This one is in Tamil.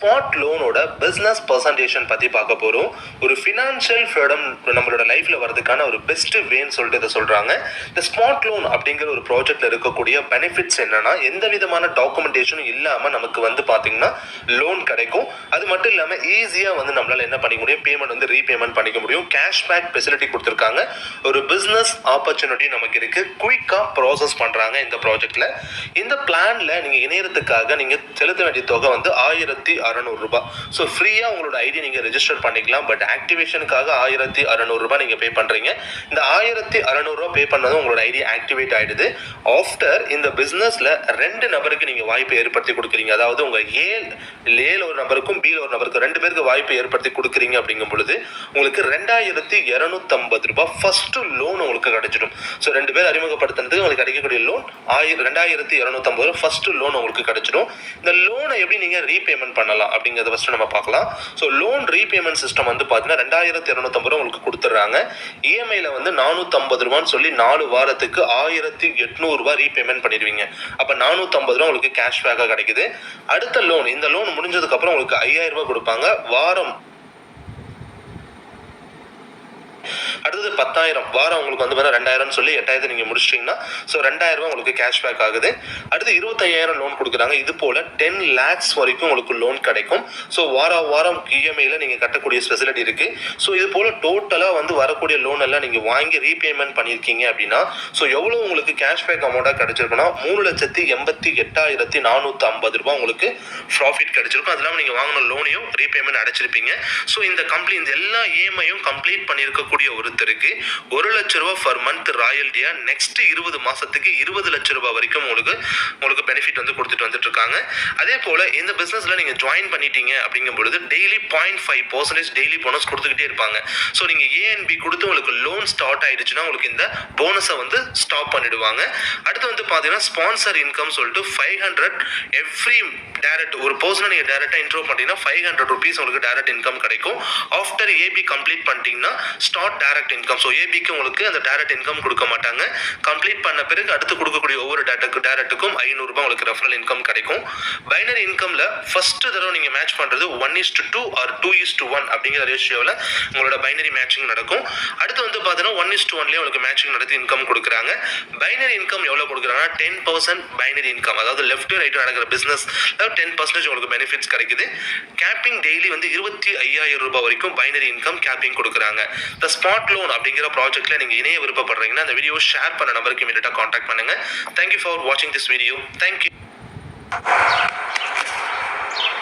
ஸ்மார்ட் லோனோட பிஸ்னஸ் பர்சன்டேஷன் பற்றி பார்க்க போகிறோம் ஒரு ஃபினான்ஷியல் ஃப்ரீடம் நம்மளோட லைஃப்பில் வரதுக்கான ஒரு பெஸ்ட்டு வேன்னு சொல்லிட்டு இதை சொல்கிறாங்க இந்த ஸ்மார்ட் லோன் அப்படிங்கிற ஒரு ப்ராஜெக்ட்டில் இருக்கக்கூடிய பெனிஃபிட்ஸ் என்னன்னா எந்த விதமான டாக்குமெண்டேஷனும் இல்லாமல் நமக்கு வந்து பார்த்திங்கன்னா லோன் கிடைக்கும். அது மட்டும் இல்லாமல் ஈஸியாக வந்து நம்மளால் என்ன பண்ணிக்க முடியும்? பேமெண்ட் வந்து ரீபேமெண்ட் பண்ணிக்க முடியும். கேஷ்பேக் ஃபெசிலிட்டி கொடுத்துருக்காங்க. ஒரு பிஸ்னஸ் ஆப்பர்ச்சுனிட்டி நமக்கு இருக்குது குயிக்காக ப்ராசஸ் பண்ணுறாங்க இந்த ப்ராஜெக்ட்டில் இந்த பிளானில் நீங்கள் இணையறதுக்காக நீங்கள் செலுத்த வேண்டிய தொகை வந்து ஆயிரத்தி அறநூறுரூபா ஸோ ஃப்ரீயாக உங்களோட ஐடி நீங்கள் ரெஜிஸ்டர் பண்ணிக்கலாம். பட் ஆக்டிவேஷனுக்காக ஆயிரத்தி அறநூறுரூபா நீங்கள் பே பண்ணுறீங்க இந்த ஆயிரத்தி அறநூறுபா பே பண்ணதும் உங்களோட ஐடி ஆக்டிவேட் ஆகிடுது ஆஃப்டர் இந்த பிஸ்னஸில் ரெண்டு நபருக்கு நீங்கள் வாய்ப்பை ஏற்படுத்தி கொடுக்குறீங்க. அதாவது உங்கள் ஏ ஏல ஒரு நபருக்கும் பியில் ஒரு நபருக்கும் ரெண்டு பேருக்கு வாய்ப்பை ஏற்படுத்தி கொடுக்குறீங்க அப்படிங்கும் பொழுது உங்களுக்கு ரெண்டாயிரத்தி இரநூத்தம்பது ரூபாய் ஃபஸ்ட்டு லோன் உங்களுக்கு கிடைச்சிடும். ஸோ ரெண்டு பேர் அறிமுகப்படுத்துனதுக்கு உங்களுக்கு கிடைக்கக்கூடிய லோன் ஆயிரம் ரெண்டாயிரத்தி இரநூத்தம்பது ரூபா ஃபஸ்ட்டு லோன் உங்களுக்கு கிடைச்சிடும். இந்த லோனை எப்படி நீங்கள் ரீபேமெண்ட் பண்ணலாம்? அப்படிங்கிறத ஃபஸ்ட்டு நம்ம பார்க்கலாம். ஸோ லோன் ரீபேமெண்ட் சிஸ்டம் வந்து பார்த்தீங்கன்னா ரெண்டாயிரத்தி இரநூத்தம்பது ரூபா உங்களுக்கு கொடுத்துட்றாங்க. இஎம்ஐயில் வந்து நானூற்றம்பது ரூபான்னு சொல்லி நாலு வாரத்துக்கு ஆயிரத்தி எட்நூறுபா ரீபேமெண்ட் பண்ணிடுவீங்க. அப்போ நானூற்றம்பது ரூபா உங்களுக்கு கேஷ்பேக்காக கிடைக்குது. அடுத்த லோன் இந்த லோன் முடிஞ்சதுக்கப்புறம் உங்களுக்கு ஐயாயிரம் ரூபா கொடுப்பாங்க. வாரம் அடுத்தது பத்தாயிரம் வாரம் உங்களுக்கு வந்து பார்த்தா ரெண்டாயிரம்னு சொல்லி எட்டாயிரத்தை நீங்கள் முடிச்சிட்டிங்கன்னா ஸோ ரெண்டாயிரம் ரூபாய் உங்களுக்கு கேஷ்பேக் ஆகுது. அடுத்து இருபத்தையாயிரம் லோன் கொடுக்குறாங்க. இது போல் டென் லேக்ஸ் வரைக்கும் உங்களுக்கு லோன் கிடைக்கும். ஸோ வாரம் வாரம் இஎம்ஐயில் நீங்கள் கட்டக்கூடிய ஃபெசிலிட்டி இருக்குது ஸோ இது போல் டோட்டலாக வந்து வரக்கூடிய லோன் எல்லாம் நீங்கள் வாங்கி ரீபேமெண்ட் பண்ணியிருக்கீங்க அப்படின்னா ஸோ எவ்வளோ உங்களுக்கு கேஷ்பேக் அமௌண்ட்டாக கிடைச்சிருக்குன்னா மூணு லட்சத்தி எண்பத்தி எட்டாயிரத்தி நானூற்றி ஐம்பது ரூபா உங்களுக்கு ப்ராஃபிட் கிடைச்சிருக்கும். அது இல்லாமல் நீங்கள் வாங்கின லோனையும் ரீபேமெண்ட் அடைச்சிருப்பீங்க. ஸோ இந்த கம்ப்ளீ இந்த எல்லா இஎம்ஐயும் கம்ப்ளீட் பண்ணியிருக்கக்கூடிய ஒரு கொடுத்துருக்கு ஒரு லட்ச ரூபா ஃபர் மந்த் ராயல்ட்டியா நெக்ஸ்ட் இருபது மாதத்துக்கு இருபது லட்ச ரூபாய் வரைக்கும் உங்களுக்கு உங்களுக்கு பெனிஃபிட் வந்து கொடுத்துட்டு வந்துட்டு இருக்காங்க அதே போல் இந்த பிஸ்னஸில் நீங்கள் ஜாயின் பண்ணிட்டீங்க அப்படிங்கும் பொழுது daily point five percentage daily bonus கொடுத்துக்கிட்டே இருப்பாங்க. ஸோ நீங்கள் ஏஎன்பி கொடுத்து உங்களுக்கு லோன் ஸ்டார்ட் ஆயிடுச்சுன்னா உங்களுக்கு இந்த போனஸை வந்து ஸ்டாப் பண்ணிடுவாங்க. அடுத்து வந்து பார்த்தீங்கன்னா ஸ்பான்சர் இன்கம் சொல்லிட்டு ஃபைவ் ஹண்ட்ரட் எவ்ரி டேரக்ட் ஒரு பர்சனை நீங்கள் டேரெக்டாக இன்ட்ரோ பண்ணிட்டீங்கன்னா ஃபைவ் ஹண்ட்ரட் ருபீஸ் உங்களுக்கு டேரக்ட் இன்கம் கிடைக்கும். ஆஃப்டர் ஏபி கம்ப்ளீட் பண்ணிட்டீங்கன்னா ஸ்டார்ட் டேரக்ட் இன்கம் ஸோ ஏபிக்கு உங்களுக்கு அந்த டைரக்ட் இன்கம் கொடுக்க மாட்டாங்க. கம்ப்ளீட் பண்ண பிறகு அடுத்து கொடுக்கக்கூடிய ஒவ்வொரு டேரக்ட் டேரக்ட்டுக்கும் ஐநூறுரூபா உங்களுக்கு ரெஃபரல் இன்கம் கிடைக்கும். பைனரி இன்கமில் ஃபர்ஸ்ட் தடவை நீங்கள் மேட்ச் பண்ணுறது one is to two or two is to one அப்படிங்கிற ரேஷியோவில் உங்களோட பைனரி மேட்சிங் நடக்கும். அடுத்து வந்து பார்த்தீங்கன்னா ஒன் இஸ் டூ ஒன்லேயே உங்களுக்கு மேட்சிங் நடத்தி இன்கம் கொடுக்குறாங்க. பைனரி இன்கம் எவ்வளோ கொடுக்குறாங்கன்னா டென் பர்சன்ட் பைனரி இன்கம் அதாவது லெஃப்ட் ரைட் நடக்கிற பிஸ்னஸ் டென் பர்சன்டேஜ் உங்களுக்கு பெனிஃபிட்ஸ் கிடைக்குது. கேப்பிங் டெய்லி வந்து இருபத்தி ஐயாயிரம் ரூபாய் வரைக்கும் பைனரி இன்கம் கேப்பிங் கொடுக்குறாங்க. த ஸ்பாட் லோன் அப்படிங்கிற ப்ராஜெக்ட்ல நீங்க இணைய விருப்பப்படுறீங்கன்னா அந்த வீடியோ ஷேர் பண்ண நம்பருக்கு இமீடியட்டா காண்டாக்ட் பண்ணுங்க. தேங்க்யூ ஃபார் வாட்சிங் திஸ் வீடியோ தேங்க்யூ